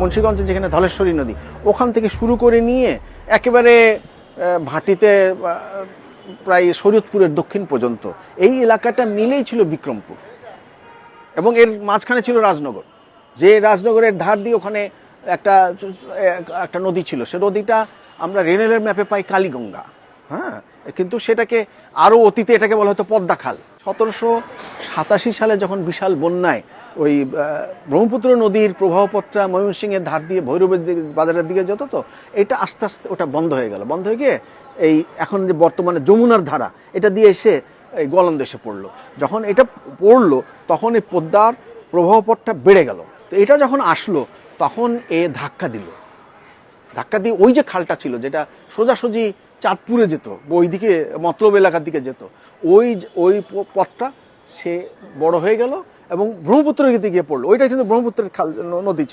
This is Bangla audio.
মুন্সিগঞ্জে যেখানে ধলেশ্বরী নদী, ওখান থেকে শুরু করে নিয়ে একেবারে ভাটিতে প্রায় শরীয়তপুরের দক্ষিণ পর্যন্ত, এই এলাকাটা মিলেই ছিল বিক্রমপুর। এবং এর মাঝখানে ছিল রাজনগর। যে রাজনগরের ধার দিয়ে ওখানে একটা একটা নদী ছিল, সে নদীটা আমরা রেনেলের ম্যাপে পাই কালীগঙ্গা। হ্যাঁ কিন্তু সেটাকে আরও অতীতে এটাকে বলা হতো পদ্মা খাল। সতেরোশো সাতাশি সালে যখন বিশাল বন্যায় ওই ব্রহ্মপুত্র নদীর প্রবাহপত্রা ময়মনসিংহের ধার দিয়ে ভৈরবের দিকে, বাজারের দিকে যেত তো, এটা আস্তে আস্তে ওটা বন্ধ হয়ে গেল। বন্ধ হয়ে গিয়ে এই এখন যে বর্তমানে যমুনার ধারা, এটা দিয়ে এসে এই গলন্দ এসে পড়ল। যখন এটা পড়ল, তখন এই পদ্মার প্রবাহপথটা বেড়ে গেল। তো এটা যখন আসলো, তখন এ ধাক্কা দিল। ধাক্কা দিয়ে ওই যে খালটা ছিল, যেটা সোজাসুজি চাঁদপুরে যেত ওইদিকে মতলব এলাকার দিকে যেত, ওই ওই পথটা সে বড় হয়ে গেল এবং ব্রহ্মপুত্রের দিকে গিয়ে পড়ল। ওইটা কিন্তু ব্রহ্মপুত্রের খাল নদী ছিল।